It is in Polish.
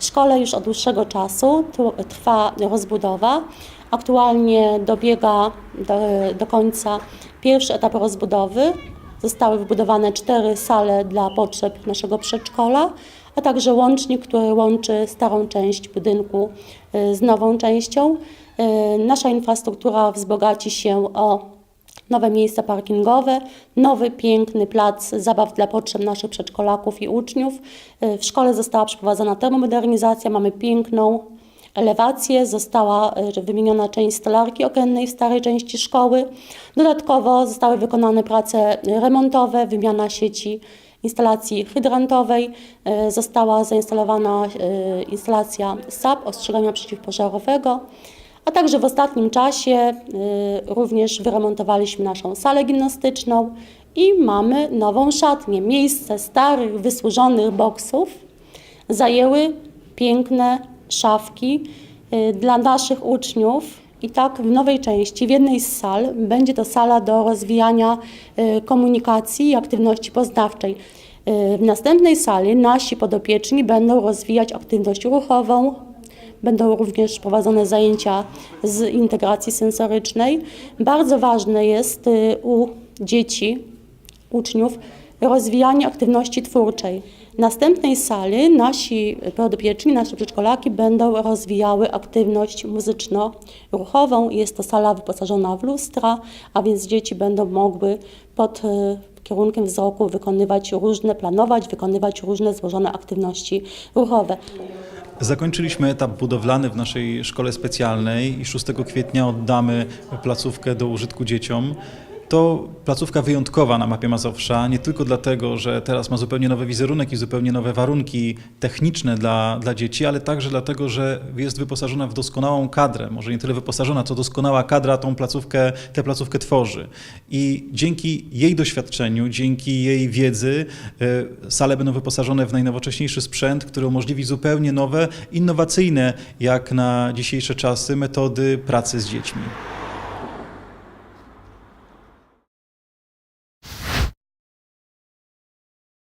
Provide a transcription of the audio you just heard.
Szkole już od dłuższego czasu trwa rozbudowa. Aktualnie dobiega do, do końca pierwszy etap rozbudowy. Zostały wybudowane cztery sale dla potrzeb naszego przedszkola, a także łącznik, który łączy starą część budynku y, z nową częścią. Y, Nasza infrastruktura wzbogaci się o nowe miejsca parkingowe, nowy piękny plac zabaw dla potrzeb naszych przedszkolaków i uczniów. Y, W szkole została przeprowadzona termomodernizacja, mamy piękną elewację, została y, wymieniona część stolarki okiennej w starej części szkoły. Dodatkowo zostały wykonane prace remontowe, wymiana sieci instalacji hydrantowej, y, została zainstalowana instalacja SAP, ostrzegania przeciwpożarowego. A także w ostatnim czasie y, również wyremontowaliśmy naszą salę gimnastyczną i mamy nową szatnię. Miejsce starych, wysłużonych boksów zajęły piękne szafki y, dla naszych uczniów. I tak w nowej części, w jednej z sal, będzie to sala do rozwijania y, komunikacji i aktywności poznawczej. W następnej sali nasi podopieczni będą rozwijać aktywność ruchową, Będą również prowadzone zajęcia z integracji sensorycznej. Bardzo ważne jest y, u dzieci, uczniów, rozwijanie aktywności twórczej. W następnej sali nasi podopieczni, nasze przedszkolaki będą rozwijały aktywność muzyczno-ruchową. Jest to sala wyposażona w lustra, a więc dzieci będą mogły pod y, kierunkiem wzroku wykonywać różne, planować, wykonywać różne złożone aktywności ruchowe. Zakończyliśmy etap budowlany w naszej szkole specjalnej i 6 kwietnia oddamy placówkę do użytku dzieciom. To placówka wyjątkowa na mapie Mazowsza, nie tylko dlatego, że teraz ma zupełnie nowy wizerunek i zupełnie nowe warunki techniczne dla, dla dzieci, ale także dlatego, że jest wyposażona w doskonałą kadrę. Może nie tyle wyposażona, co doskonała kadra tą placówkę, tę placówkę tworzy. I dzięki jej doświadczeniu, dzięki jej wiedzy, e, sale będą wyposażone w najnowocześniejszy sprzęt, który umożliwi zupełnie nowe, innowacyjne jak na dzisiejsze czasy metody pracy z dziećmi.